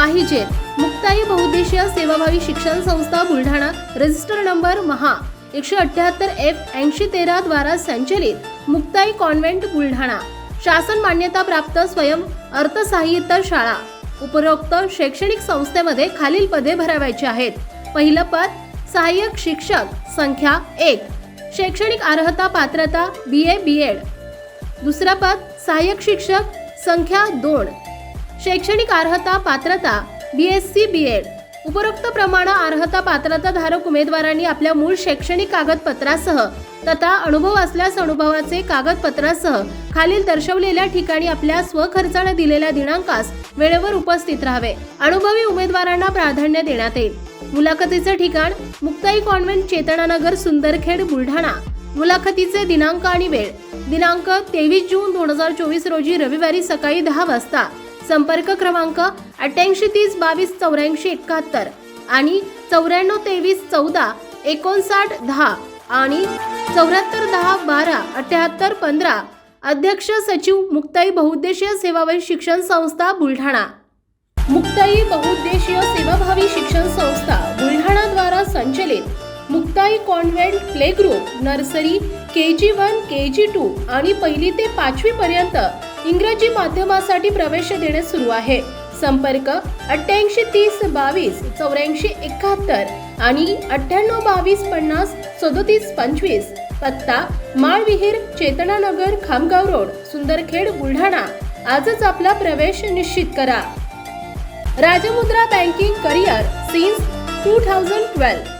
पाहिजेत मुक्ताई बहुद्देशीय सेवाभावी शिक्षण संस्था बुलढाणा. रजिस्टर नंबर महा. एकशे अठ्याहत्तर एफ ऐंशी तेरा द्वारा संचलित मुक्ताई कॉन्व्हेंट बुलढाणा. शासन मान्यता प्राप्त स्वयं अर्थसाहित्य शाळा. उपरोक्त शैक्षणिक संस्थेमध्ये खालील पदे भरावायची आहेत. पहिलं पद सहाय्यक शिक्षक संख्या एक. शैक्षणिक अर्हता पात्रता बी ए बी एड दुसरा पद सहाय्यक शिक्षक संख्या दोन. शैक्षणिक अर्हता पात्रता B S C B Ed उपरोक्त प्रमाण अर्हता पात्रता धारक उमेदवारांनी आपल्या मूळ शैक्षणिक कागदपत्रासह तथा अनुभव असल्यास अनुभवाचे कागदपत्रासह खालील दर्शवलेल्या ठिकाणी आपल्या स्वखर्चाने दिलेल्या दिनांकास वेळेवर उपस्थित राहावे. अनुभवी उमेदवारांना प्राधान्य देण्यात येईल. मुलाखतीचे ठिकाण मुक्ताई कॉन्व्हेंट चेतनानगर सुंदरखेड बुलढाणा. मुलाखतीचे दिनांक आणि वेळ. दिनांक तेवीस जून दोन हजार चोवीस रोजी रविवारी सकाळी दहा वाजता. संपर्क क्रमांक अठ्ठ्याऐंशी तीस बावीस चौऱ्याऐंशी एकाहत्तर आणि चौऱ्याण्णव तेवीस चौदा एकोणसाठ दहा आणि चौऱ्याहत्तर दहा बारा अठ्याहत्तर पंधरा. अध्यक्ष सचिव मुक्ताई बहुउद्देशीय सेवाभावी शिक्षण संस्था बुलढाणा. मुक्ताई बहुउद्देशीय सेवाभावी शिक्षण संस्था बुलढाणा द्वारा संचलित Muktai convent play group nursery K G one K G two आणि पहिली ते पाचवी पर्यंत इंग्रजी माध्यमासाठी प्रवेश देणे सुरू आहे. संपर्क अठ्ठ्याऐंशी तीस बावीस चौऱ्याऐंशी एकाहत्तर आणि अठ्ठ्याण्णव बावीस पन्नास सदोतीस पंचवीस. पत्ता माळविहीर चेतनानगर खामगाव रोड सुंदरखेड बुलढाणा. आजच आपला प्रवेश निश्चित करा. Rajmudra banking career since two thousand twelve.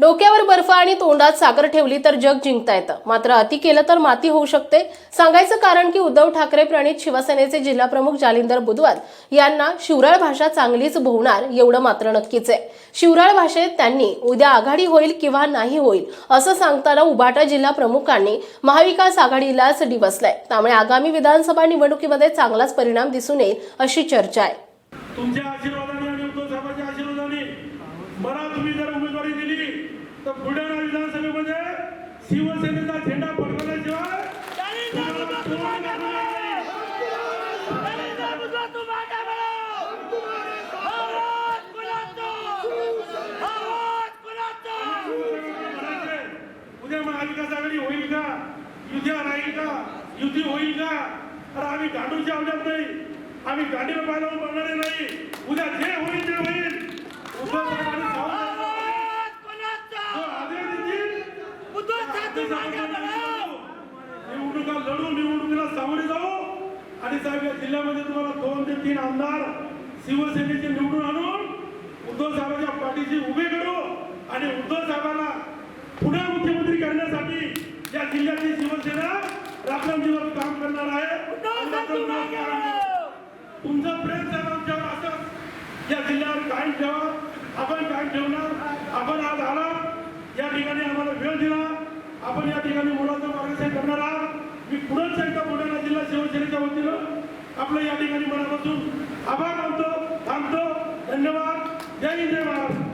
डोक्यावर बर्फ आणि तोंडात साखर ठेवली तर जग जिंकता येतं. मात्र अति केलं तर माती होऊ शकते. सांगायचं कारण की उद्धव ठाकरे प्रणित शिवसेनेचे जिल्हाप्रमुख जालिंदर बुधवार यांना शिवराळ भाषा चांगलीच भोवणार एवढं मात्र नक्कीच आहे. शिवराळ भाषेत त्यांनी उद्या आघाडी होईल किंवा नाही होईल असं सांगताना उभाटा जिल्हा प्रमुखांनी महाविकास आघाडीलाच डिवसलाय. त्यामुळे आगामी विधानसभा निवडणुकीमध्ये चांगलाच परिणाम दिसून येईल अशी चर्चा आहे तुमच्या आशीर्वादाने आणि उद्धव साहेबांच्या आशीर्वादाने मला तुम्ही जर उमेदवारी दिली तर बुलढाणा विधानसभेमध्ये शिवसेनेचा झेंडा फडकवल्याशिवाय तुम्हाला कोण करणार नाही. म्हणायचे, उद्या महाविकास आघाडी होईल का? युती राहील का? युती होईल का? तर आम्ही गांडूच्या आवडत नाही. आम्ही गांडीला पाय लावून बघणारे नाही. उद्या जे होईल ते होईल. उद्धव साहेबांनी सांगितलं, जो आदेश देतील, ते साहेबांना निवडणुका लढू निवडणुकीला सामोरे जाऊ. आणि साहेब या जिल्ह्यामध्ये तुम्हाला दोन ते तीन आमदार शिवसेनेचे निवडून आणून उद्धव साहेबांच्या पाठीशी उभे करू आणि उद्धव साहेबांना पुन्हा मुख्यमंत्री करण्यासाठी या जिल्ह्याची शिवसेना रात्रंदिवस काम करणार आहे. तुमचं प्रेम साहेब आमच्यावर असं या जिल्ह्यावर कायम ठेवा. आपण कायम ठेवणार. आपण आज आला या ठिकाणी आम्हाला वेळ दिला. आपण या ठिकाणी मुलाचं मार्गदर्शन करणार आहात. मी पुढंच एकदा बुलढाणा जिल्हा शिवसेनेच्या वतीनं आपलं या ठिकाणी मनापासून आभार मानतो थांबतो. धन्यवाद. जय हिंद जय महाराष्ट्र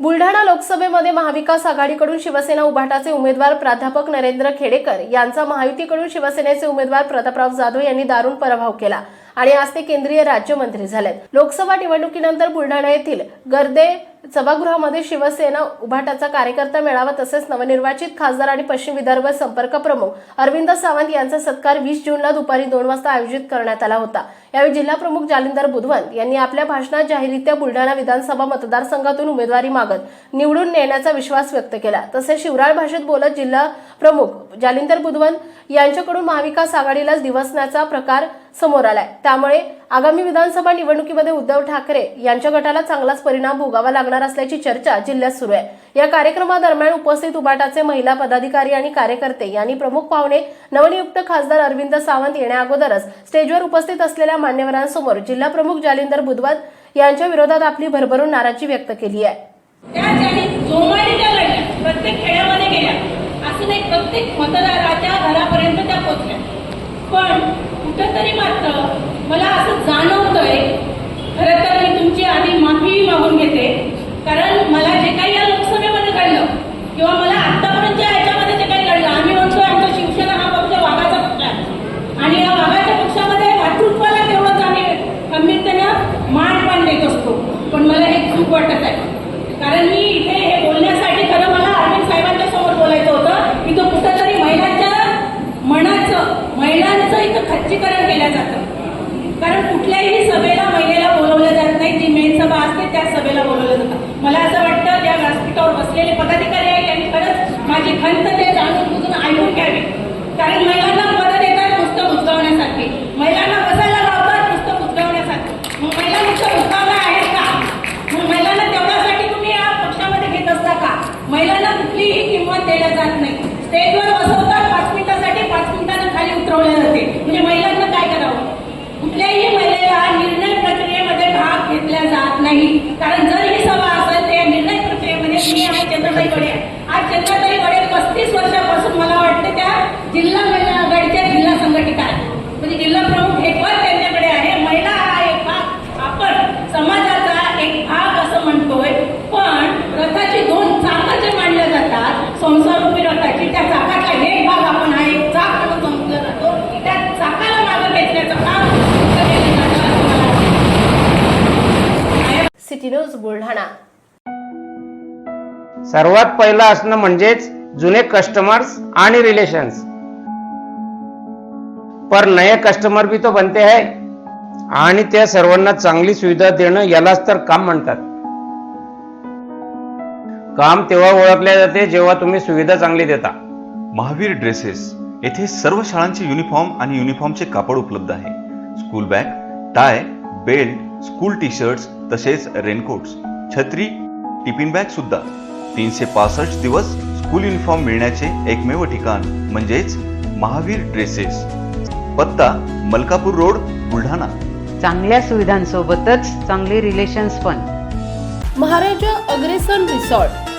बुलढाणा लोकसभेमध्ये महाविकास आघाडीकडून शिवसेना उभाटाचे उमेदवार प्राध्यापक नरेंद्र खेडेकर यांचा महायुतीकडून शिवसेनेचे उमेदवार प्रतापराव जाधव यांनी दारुण पराभव केला. आणि आज ते केंद्रीय राज्यमंत्री झालेत. लोकसभा निवडणुकीनंतर बुलढाणा येथील गर्दे सभागृहामध्ये शिवसेना उभाटाचा कार्यकर्ता मेळावा तसेच नवनिर्वाचित खासदार आणि पश्चिम विदर्भ संपर्क प्रमुख अरविंद सावंत यांचा सत्कार वीस जूनला दुपारी दोन वाजता आयोजित करण्यात आला होता. यावेळी जिल्हा प्रमुख जालिंदर बुधवंत यांनी आपल्या भाषणात जाहीररित्या बुलढाणा विधानसभा मतदारसंघातून उमेदवारी मागत निवडून नेण्याचा विश्वास व्यक्त केला. तसेच शिवराळ भाषेत बोलत जिल्हा प्रमुख जालिंदर बुधवंत यांच्याकडून महाविकास आघाडीलाच दिवसण्याचा प्रकार समोर आलाय. त्यामुळे आगामी विधानसभा निवडणुकीमध्ये उद्धव ठाकरे यांच्या गटाला चांगलाच परिणाम भोगावा लागणार असल्याची चर्चा जिल्ह्यात सुरू आहे. या कार्यक्रमादरम्यान उपस्थित उबाटाचे महिला पदाधिकारी आणि कार्यकर्ते यांनी प्रमुख पाहुणे नवनियुक्त खासदार अरविंद सावंत येण्याअगोदरच स्टेजवर उपस्थित असलेल्या मान्यवरांसमोर जिल्हा प्रमुख जालिंदर बुधवत यांच्या विरोधात आपली भरभरून नाराजी व्यक्त केली आहे. प्रत्येक खेड्यामध्ये गेल्या. असं नाही प्रत्येक मतदाराच्या घरापर्यंत त्या पोचल्या पण कुठंतरी मात्र मला असं जाणवतंय खरं तर मी तुमची आधी माफी मागून घेते कारण मला जे काही या लोकसभेमध्ये कळलं किंवा मला आतापर्यंतच्या याच्यामध्ये जे काही कळलं आम्ही म्हणतो आमचा शिवसेना हा पक्ष वाघाचा पक्ष आहे आणि या वाघाच्या पक्षामध्ये भातृत्वाला तेवढंच आम्ही गंभीरतेनं मान पण देत असतो पण मला हे चूक वाटत आहे कारण मी इथे हे बोलण्यासाठी खरं मला अरविंद साहेबांच्या समोर बोलायचं होतं इथं कुठंतरी महिलांच्या मनाचं सच्चीकरण केलं जातं. कारण कुठल्याही सभेला महिलेला बोलवलं जात नाही जी मेन सभा असते त्या सभेला बोलवलं जातं. मला असं वाटतं त्या व्यासपीठावर बसलेले पदाधिकारी आहेत त्यांनी खरंच माझी खंत ते जाणून बुजून ऐकून घ्यावी. कारण महिलांना पद देतात नुसतं बुजगावण्यासाठी महिलांना बसायला लावतात नुसतं बुजगावण्यासाठी मग महिला नुसतं बुजगावल्या आहेत का मग महिलांना तेवढ्यासाठी तुम्ही या पक्षामध्ये घेत असता का महिलांना कुठलीही किंमत दिल्या जात नाही स्टेजवर बसवतात पाच मिनिटासाठी पाच मिनिटांना खाली उतरवले जाते म्हणजे महिलांना काय करावं कुठल्याही महिलेला निर्णय प्रक्रियेमध्ये भाग घेतला जात नाही कारण जर ही सभा असेल तर या निर्णय प्रक्रियेमध्ये मी आहे चंद्रताईकडे आज चंद्रताईकडे पस्तीस वर्षापासून मला वाटतं त्या जिल्हा महिला आघाडीच्या जिल्हा संघटिका आहेत म्हणजे जिल्हा प्रमुख हे पद त्यांच्याकडे आहे महिला हा एक भाग आपण समाजाचा एक भाग असं म्हणतोय पण रथाची दोन चाकं जे मांडल्या जातात संसारूपी रथाची त्या चाकाचा एक भाग आपण हा एक चाक म्हणून समजला जातो त्या चाकाला मागं घेतल्याचं काम इथं केलं जातं असं मला वाटतं. City news Buldhana. सर्वात पहिलं असणं म्हणजेच जुने कस्टमर्स आणि रिलेशन्स पर नए कस्टमर भी तो बनते है. आणि त्या सर्वांना चांगली सुविधा देणं यालाच तर काम म्हणतात. काम तेव्हा ओळखले जाते जेव्हा तुम्ही सुविधा चांगली देता. महावीर ड्रेसेस येथे सर्व शाळांचे युनिफॉर्म आणि युनिफॉर्मचे कापड उपलब्ध आहे. School bag tie belt school T shirts तसेच रेनकोट्स छत्री टिफिन बॅग सुद्धा. तीनशे पासष्ट दिवस स्कूल युनिफॉर्म मिळण्याचे एकमेव ठिकाण म्हणजेच महावीर ड्रेसेस. पत्ता मलकापूर रोड बुलढाणा. चांगल्या सुविधांसोबतच चांगले रिलेशन्स पण. महाराजा अग्रेसन रिसॉर्ट.